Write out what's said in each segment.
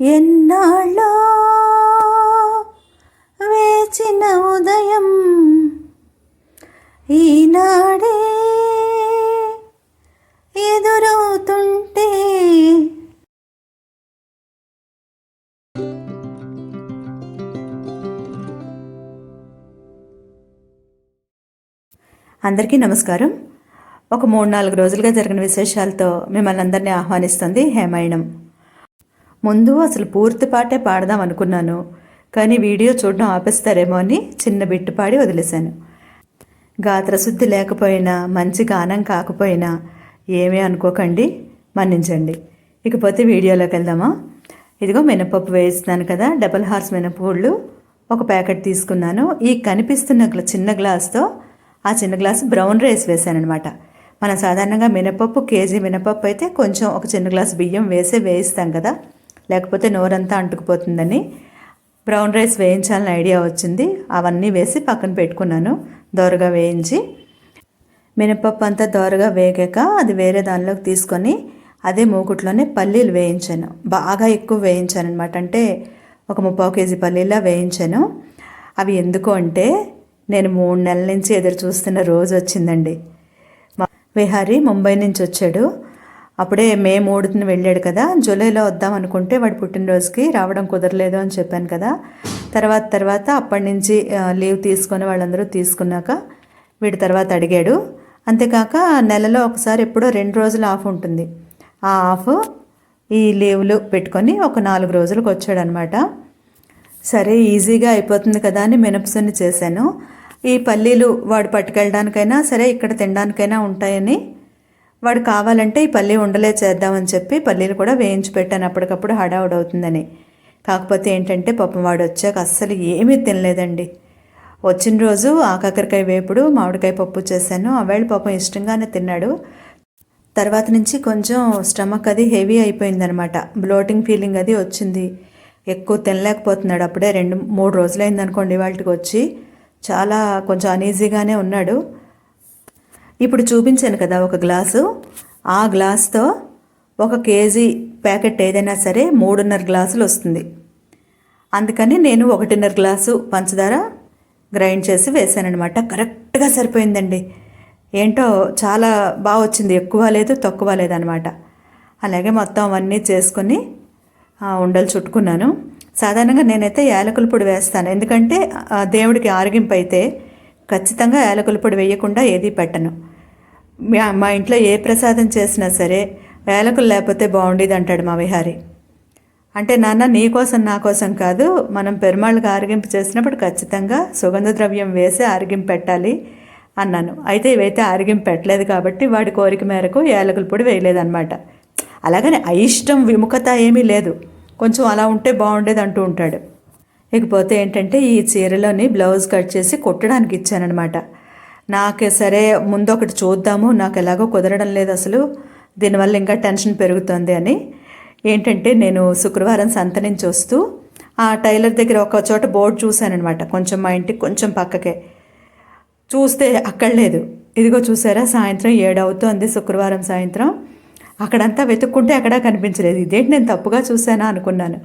ఎన్నాళ్ళో వేచిన ఉదయం ఈనాడే ఎదురవుతుంటే అందరికీ నమస్కారం. ఒక మూడు నాలుగు రోజులుగా జరిగిన విశేషాలతో మిమ్మల్ని అందరినీ ఆహ్వానిస్తుంది హేమాయణం ముందు అసలు పూర్తి పాటే పాడదాం అనుకున్నాను. కానీ వీడియో చూడడం ఆపేస్తారేమో అని చిన్న బిట్టు పాడి వదిలేశాను. గాత్రశుద్ధి లేకపోయినా మంచి గానం కాకపోయినా ఏమీ అనుకోకండి మన్నించండి. ఇకపోతే వీడియోలోకి వెళ్దామా? ఇదిగో మినపప్పు వేయిస్తున్నాను కదా డబల్ హార్స్ మినపగుళ్ళు ఒక ప్యాకెట్ తీసుకున్నాను. ఈ కనిపిస్తున్న చిన్న గ్లాస్తో ఆ చిన్న గ్లాస్ బ్రౌన్ రైస్ వేసాను అనమాట మనం సాధారణంగా మినపప్పు కేజీ మినపప్పు అయితే కొంచెం ఒక చిన్న గ్లాస్ బియ్యం వేసే వేయిస్తాం కదా. లేకపోతే నోరంతా అంటుకుపోతుందని బ్రౌన్ రైస్ వేయించాలని ఐడియా వచ్చింది. అవన్నీ వేసి పక్కన పెట్టుకున్నాను. దోరగా వేయించి మినపప్పు అంతా దోరగా వేగాక అది వేరే దానిలోకి తీసుకొని అదే మూకుట్లోనే పల్లీలు వేయించాను. బాగా ఎక్కువ వేయించాను అనమాట అంటే ఒక ముప్పావు కేజీ పల్లీలా వేయించాను. అవి ఎందుకు అంటే నేను మూడు నెలల నుంచి ఎదురు చూస్తున్న రోజు వచ్చిందండి. విహారీ ముంబై నుంచి వచ్చాడు. అప్పుడే మే మూడుని వెళ్ళాడు కదా. జూలైలో వద్దాం అనుకుంటే వాడి పుట్టినరోజుకి రావడం కుదరలేదు అని చెప్పాను కదా. తర్వాత తర్వాత అప్పటి నుంచి లీవ్ తీసుకొని వాళ్ళందరూ తీసుకున్నాక వీడి తర్వాత అడిగాడు. అంతేకాక నెలలో ఒకసారి ఎప్పుడో రెండు రోజులు ఆఫ్ ఉంటుంది. ఆ ఆఫ్ ఈ లీవ్లు పెట్టుకొని ఒక నాలుగు రోజులకు వచ్చాడనమాట. సరే ఈజీగా అయిపోతుంది కదా అని మినపసుని చేశాను. ఈ పల్లీలు వాడు పట్టుకెళ్ళడానికైనా సరే ఇక్కడ తినడానికైనా ఉంటాయని వాడు కావాలంటే ఈ పల్లీ ఉండలే చేద్దామని చెప్పి పల్లీలు కూడా వేయించి పెట్టాను. అప్పటికప్పుడు హడావుడవుతుందని కాకపోతే ఏంటంటే పాపం వాడు వచ్చాక అస్సలు ఏమీ తినలేదండి. వచ్చిన రోజు ఆకాకరకాయ వేపుడు మామిడికాయ పప్పు చేశాను. ఆవేళ పాపం ఇష్టంగానే తిన్నాడు. తర్వాత నుంచి కొంచెం స్టమక్ అది హెవీ అయిపోయిందనమాట. బ్లోటింగ్ ఫీలింగ్ అది వచ్చింది. ఎక్కువ తినలేకపోతున్నాడు. అప్పుడే రెండు మూడు రోజులైంది అనుకోండి వాళ్ళకి వచ్చి. చాలా కొంచెం అనీజీగానే ఉన్నాడు. ఇప్పుడు చూపించాను కదా ఒక గ్లాసు. ఆ గ్లాస్తో ఒక కేజీ ప్యాకెట్ ఏదైనా సరే మూడున్నర గ్లాసులు వస్తుంది. అందుకని నేను ఒకటిన్నర గ్లాసు పంచదార గ్రైండ్ చేసి వేసానఅనమాట కరెక్ట్గా సరిపోయిందండి. ఏంటో చాలా బాగా వచ్చింది. ఎక్కువ లేదు తక్కువ లేదనమాట అలాగే మొత్తం అవన్నీ చేసుకొని ఉండలు చుట్టుకున్నాను. సాధారణంగా నేనైతే యాలకుల పొడి వేస్తాను. ఎందుకంటే ఆ, దేవుడికి ఆరగింపు అయితే ఖచ్చితంగా యాలకుల పొడి వేయకుండా ఏదీ పెట్టను. మా- ఇంట్లో ఏ ప్రసాదం చేసినా సరే యాలకులు లేకపోతే బాగుండేది అంటాడు మా విహారి. అంటే నాన్న నీ కోసం నా కోసం కాదు మనం పెరుమాళ్ళకి ఆరగింపు చేసినప్పుడు ఖచ్చితంగా సుగంధ ద్రవ్యం వేసి ఆరగింపు పెట్టాలి అన్నాను. అయితే ఇవైతే ఆరగింపు పెట్టలేదు కాబట్టి వాడి కోరిక మేరకు ఏలకుల పొడి వేయలేదన్నమాట. అలాగని అయిష్టం విముఖత ఏమీ లేదు. కొంచెం అలా ఉంటే బాగుండేది అంటూ ఉంటాడు. ఇకపోతే ఏంటంటే ఈ చీరలోని బ్లౌజ్ కట్ చేసి కుట్టడానికి ఇచ్చానఅనమాట నాకు సరే ముందు ఒకటి చూద్దాము. నాకు ఎలాగో కుదరడం లేదు అసలు. దీనివల్ల ఇంకా టెన్షన్ పెరుగుతుంది అని. ఏంటంటే నేను శుక్రవారం సంత నుంచి వస్తూ ఆ టైలర్ దగ్గర ఒక చోట బోర్డు చూశానమాట కొంచెం మా ఇంటికి కొంచెం పక్కకే. చూస్తే అక్కడ లేదు. ఇదిగో చూసారా సాయంత్రం ఏడవుతోంది శుక్రవారం సాయంత్రం. అక్కడంతా వెతుక్కుంటే ఎక్కడా కనిపించలేదు. ఇదేంటి నేను తప్పుగా చూశానా అనుకున్నాను.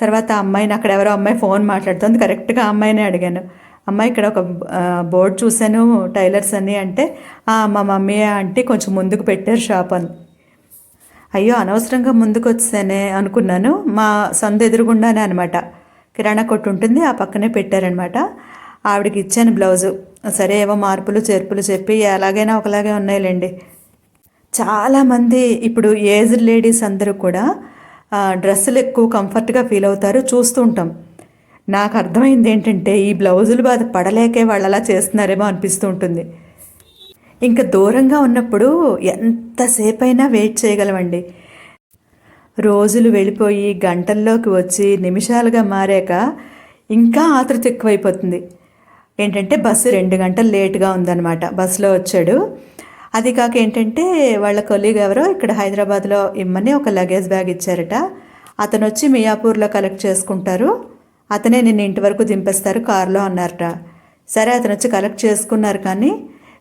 తర్వాత అమ్మాయిని అక్కడ ఎవరో అమ్మాయి ఫోన్ మాట్లాడుతుంది. కరెక్ట్గా అమ్మాయిని అమ్మాయినే అడిగాను. అమ్మాయి ఇక్కడ ఒక బోర్డు చూశాను టైలర్స్ అని అంటే మా మమ్మీ అంటే కొంచెం ముందుకు పెట్టారు షాప్ అని. అయ్యో అనవసరంగా ముందుకు వచ్చానే అనుకున్నాను. మా సందు ఎదురుగుండానే అనమాట కిరాణా కొట్టు ఉంటుంది ఆ పక్కనే పెట్టారనమాట ఆవిడకి ఇచ్చాను బ్లౌజు. సరే ఏవో మార్పులు చేర్పులు చెప్పి ఎలాగైనా ఒకలాగే ఉన్నాయిలేండి. చాలామంది ఇప్పుడు ఏజ్డ్ లేడీస్ అందరూ కూడా డ్రెస్సులు ఎక్కువ కంఫర్ట్గా ఫీల్ అవుతారు చూస్తూ ఉంటాం. నాకు అర్థమైంది ఏంటంటే ఈ బ్లౌజులు బాధ పడలేకే వాళ్ళు అలా చేస్తున్నారేమో అనిపిస్తూ ఉంటుంది. ఇంకా దూరంగా ఉన్నప్పుడు ఎంతసేపైనా వెయిట్ చేయగలమండి. రోజులు వెళ్ళిపోయి గంటల్లోకి వచ్చి నిమిషాలుగా మారాక ఇంకా ఆతృత ఎక్కువైపోతుంది. ఏంటంటే బస్సు రెండు గంటలు లేట్గా ఉందన్నమాట. బస్సులో వచ్చాడు. అది కాక ఏంటంటే వాళ్ళ కొలీగ్ ఎవరో ఇక్కడ హైదరాబాద్లో ఇమ్మని ఒక లగేజ్ బ్యాగ్ ఇచ్చారట. అతను వచ్చి మియాపూర్లో కలెక్ట్ చేసుకుంటారు. అతనే నిన్ను ఇంటి వరకు దింపేస్తారు కారులో అన్నారట. సరే అతను వచ్చి కలెక్ట్ చేసుకున్నారు కానీ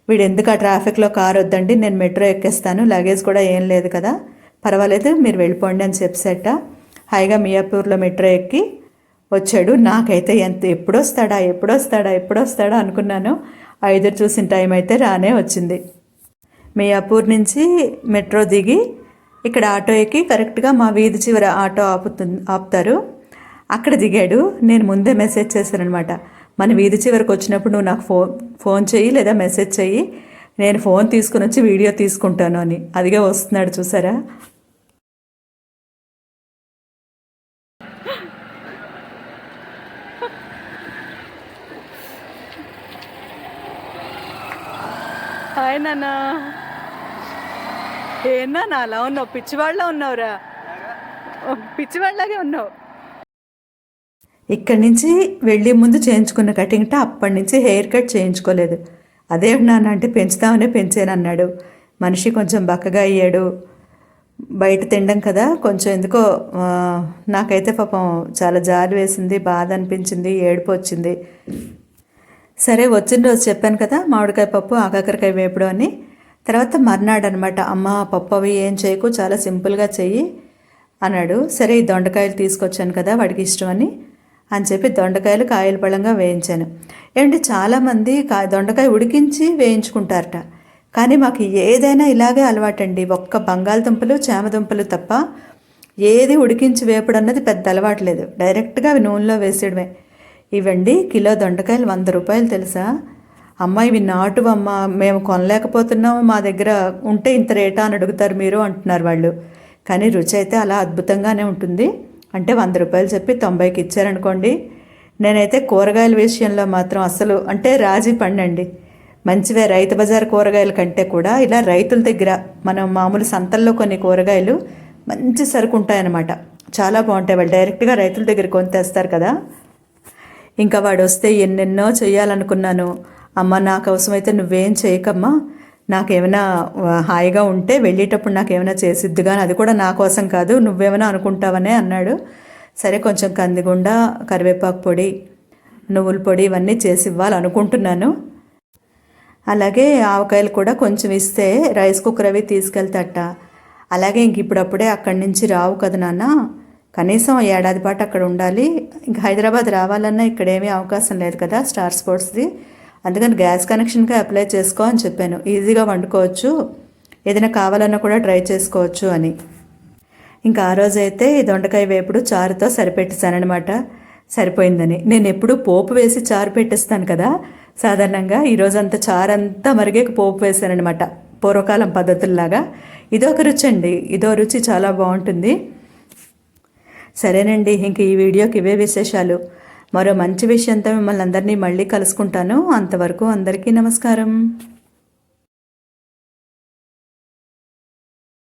వీడు ఎందుకు ఆ ట్రాఫిక్లో కారు వద్దండి నేను మెట్రో ఎక్కేస్తాను లగేజ్ కూడా ఏం లేదు కదా. పర్వాలేదు మీరు వెళ్ళిపోండి అని చెప్పేట హాయిగా మియాపూర్లో మెట్రో ఎక్కి వచ్చాడు. నాకైతే ఎంత ఎప్పుడొస్తాడా ఎప్పుడొస్తాడా ఎప్పుడొస్తాడా అనుకున్నాను. ఐదు చూసిన టైం అయితే రానే వచ్చింది. మియాపూర్ నుంచి మెట్రో దిగి ఇక్కడ ఆటో ఎక్కి కరెక్ట్గా మా వీధి చివర ఆటో ఆపుతుంది ఆపుతారు. అక్కడ దిగాడు. నేను ముందే మెసేజ్ చేశాను అనమాట మన వీధి చివరికి వచ్చినప్పుడు నువ్వు నాకు ఫోన్ ఫోన్ చెయ్యి లేదా మెసేజ్ చెయ్యి నేను ఫోన్ తీసుకుని వచ్చి వీడియో తీసుకుంటాను అని. అదిగా వస్తున్నాడు చూసారా? హాయ్ నాన్న. ఏనా నా అలా ఉన్నావు? పిచ్చివాళ్ళ ఉన్నావురా. ఓ, పిచ్చివాళ్ళలాగే ఉన్నావు. ఇక్కడి నుంచి వెళ్ళే ముందు చేయించుకున్న కటింగ్ట అప్పటి నుంచి హెయిర్ కట్ చేయించుకోలేదు. అదేమి నాన్న అంటే పెంచుతామనే పెంచానన్నాడు. మనిషి కొంచెం బక్కగా అయ్యాడు. బయట తినడం కదా కొంచెం ఎందుకో నాకైతే పాపం చాలా జాలి వేసింది బాధ అనిపించింది ఏడుపు వచ్చింది. సరే వచ్చిన రోజు చెప్పాను కదా మామిడికాయ పప్పు ఆకాకరకాయ వేపుడు అని. తర్వాత మర్నాడు అనమాట అమ్మ పప్పు అవి ఏం చేయకు చాలా సింపుల్గా చెయ్యి అన్నాడు. సరే ఈ దొండకాయలు తీసుకొచ్చాను కదా వాడికి ఇష్టం అని. అని చెప్పి దొండకాయలు కాయలు పళ్ళంగా వేయించాను. ఏమంటే చాలామంది కా దొండకాయ ఉడికించి వేయించుకుంటారట. కానీ మాకు ఏదైనా ఇలాగే అలవాటండి. ఒక్క బంగాళదుంపలు చామదుంపలు తప్ప ఏది ఉడికించి వేపుడు అన్నది పెద్ద అలవాట్లేదు డైరెక్ట్గా అవి నూనెలో వేసేయడమే. ఇవండి కిలో దొండకాయలు వంద రూపాయలు తెలుసా? అమ్మ ఇవి నాటు అమ్మ మేము కొనలేకపోతున్నాము మా దగ్గర ఉంటే ఇంత రేటా అని అడుగుతారు మీరు అంటున్నారు వాళ్ళు. కానీ రుచి అయితే అలా అద్భుతంగానే ఉంటుంది. అంటే వంద రూపాయలు చెప్పి తొంభైకి ఇచ్చారనుకోండి నేనైతే కూరగాయల విషయంలో మాత్రం అసలు అంటే రాజీ పండండి మంచివే రైతు బజార్ కూరగాయల కంటే కూడా ఇలా రైతుల దగ్గర మనం మామూలు సంతల్లో కొన్ని కూరగాయలు మంచి సరుకు ఉంటాయన్నమాట చాలా బాగుంటాయి. వాళ్ళు డైరెక్ట్గా రైతుల దగ్గర కొని తెస్తారు కదా. ఇంకా వాడు వస్తే ఎన్నెన్నో చేయాలనుకున్నాను అమ్మ నా కోసం అయితే నువ్వేం చేయకమ్మా. నాకేమైనా హాయిగా ఉంటే వెళ్ళేటప్పుడు నాకేమైనా చేసిద్దు కానీ అది కూడా నా కోసం కాదు నువ్వేమైనా అనుకుంటావనే అన్నాడు. సరే కొంచెం కందిగుండ కరివేపాకు పొడి నువ్వుల పొడి ఇవన్నీ చేసి ఇవ్వాలనుకుంటున్నాను. అలాగే ఆవకాయలు కూడా కొంచెం ఇస్తే రైస్ కుక్కర్ అవి తీసుకెళ్తాట. అలాగే ఇంక ఇప్పుడప్పుడే అక్కడి నుంచి రావు కదా నాన్న. కనీసం ఏడాది పాటు అక్కడ ఉండాలి. ఇంక హైదరాబాద్ రావాలన్నా ఇక్కడేమీ అవకాశం లేదు కదా స్టార్ స్పోర్ట్స్ది. అందుకని గ్యాస్ కనెక్షన్కి అప్లై చేసుకో అని చెప్పాను. ఈజీగా వండుకోవచ్చు. ఏదైనా కావాలన్నా కూడా ట్రై చేసుకోవచ్చు అని. ఇంకా ఆ రోజైతే ఈ దొండకాయ వేపుడు చారుతో సరిపెట్టేశానమాట సరిపోయిందని. నేను ఎప్పుడు పోపు వేసి చారు పెట్టేస్తాను కదా. సాధారణంగా ఈరోజంతా చారంతా మరిగే పోపు వేశానమాట పూర్వకాలం పద్ధతుల్లాగా. ఇదొక రుచి అండి. ఇదో రుచి చాలా బాగుంటుంది. సరేనండి. ఇంక ఈ వీడియోకి ఇవే విశేషాలు. మరో మంచి విషయంతో మిమ్మల్ని అందరినీ మళ్ళీ కలుసుకుంటాను. అంతవరకు అందరికీ నమస్కారం.